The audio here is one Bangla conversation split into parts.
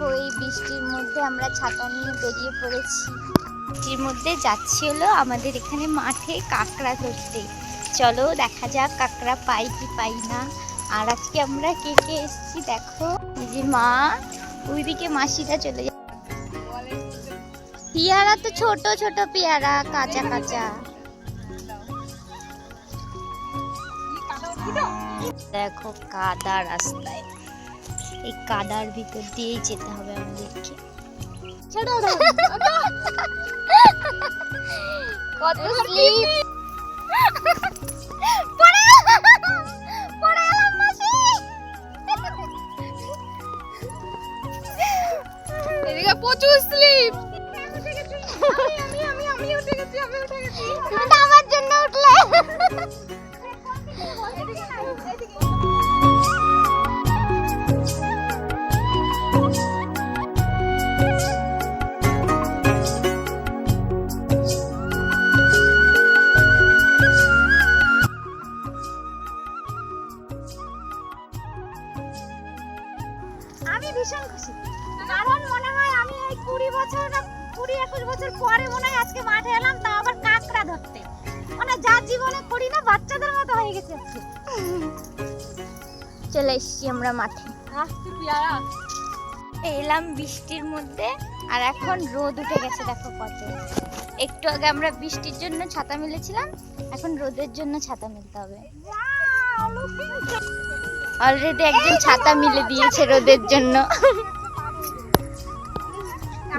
দেখো, এই বৃষ্টির মধ্যে আমরা ছাতা নিয়ে বেরিয়ে পড়েছি। বৃষ্টির মধ্যে যাচ্ছি হলো আমাদের এখানে মাঠে কাঁকড়া ধরতে। চলো, দেখা যাক কাঁকড়া পাই কি পাই না। আর আজকে আমরা কে কে এসেছি দেখো। যে মা, ওইদিকে মাসিটা চলে যায় পেয়ারা তো ছোট ছোট পেয়ারা, কাঁচা কাঁচা। দেখো কাদা রাস্তায়। এই কাদার ভিতর দিয়েই যেতে হবে আমাদেরকে। কত স্লিপ পড়ে পড়ে গেলাম মাসি। এদিকে প্রচুর স্লিপ ওটা কুড়ি একুশ বছর পরে মনে হয় আজকে মাঠে এলাম তা আবার কাঁকড়া ধরতে। মানে যা জীবনে করি না বাচ্চাদের মতো হয়ে গেছে আজকে। চলে এসছি আমরা মাঠে। এলাম বৃষ্টির মধ্যে আর এখন রোদ উঠে গেছে দেখো কত। একটু আগে আমরা বৃষ্টির জন্য ছাতা মিলেছিলাম এখন রোদের জন্য ছাতা মিলতে হবে। অলরেডি একজন ছাতা মিলে দিয়েছে রোদের জন্য।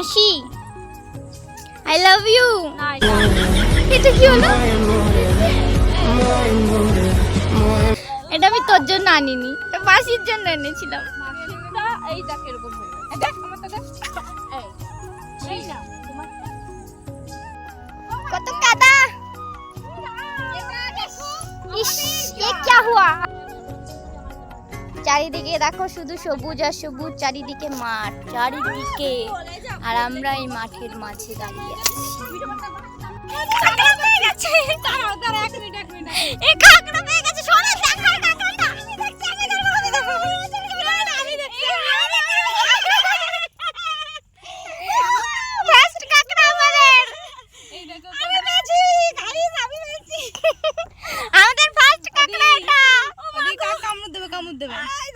মাসি আই লাভ ইউ এটা কি হলো এটা আমি তোর জন্য আনিনি এটা মাসির জন্য এনেছিলাম এই দেখ এরকম হয়ে গেছে। এই দেখ আমারটা দেখ এই এই না তোমার কত কাদা ইস ये क्या हुआ চারিদিকে দেখো শুধু সবুজ আর সবুজ চারিদিকে মাঠ চারিদিকে আর আমরা এই মাঠের মাঝে দাঁড়িয়ে আছি।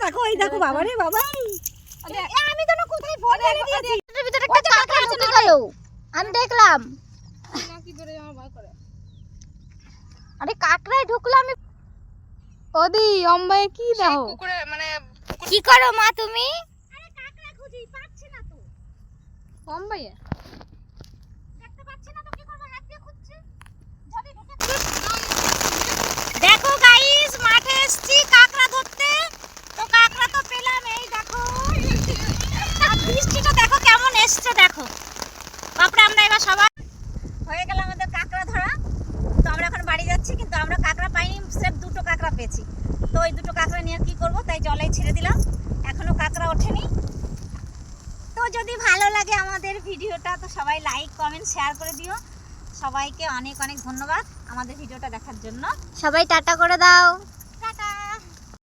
দেখো এই দেখো দেবে এই বাবা রে বাবা আমি তো না কোথায় ফোন দিয়েছি। ভিতরে একটা কাঁকড়া ঢুকে গেল আমি দেখলাম না কি করে? আমার ভয় করে আরে কাঁকড়ায় ঢুকলো আমি। ওদি অম্বায় কি দাও? কুকুরে মানে কি করো মা তুমি? আরে কাঁকড়া খুঁজি পাচ্ছি না তো। অম্বায়ে দেখতে পাচ্ছি না তো কি করব হাত দিয়ে খুঁজছি যদি ঢুকে দেখো গাইস মাঠে এসেছি কাঁকড়া ধরতে তো কাঁকড়া তো পেলাম এই দেখো আর বৃষ্টিটা দেখো কেমন এসছে দেখো তারপরে আমরা সবাই হয়ে গেল আমাদের কাঁকড়া ধরা। তো আমরা এখন বাড়ি যাচ্ছি কিন্তু আমরা কাঁকড়া পাইনি স্রেফ দুটো কাঁকড়া পেয়েছি। তো ওই দুটো কাঁকড়া নিয়ে কি করব তাই জলে ছেড়ে দিলাম। এখনও কাঁকড়া ওঠেনি। তো যদি ভালো লাগে আমাদের ভিডিওটা তো সবাই লাইক কমেন্ট শেয়ার করে দিও। সবাইকে অনেক অনেক ধন্যবাদ আমাদের ভিডিওটা দেখার জন্য। সবাই টাটা করে দাও।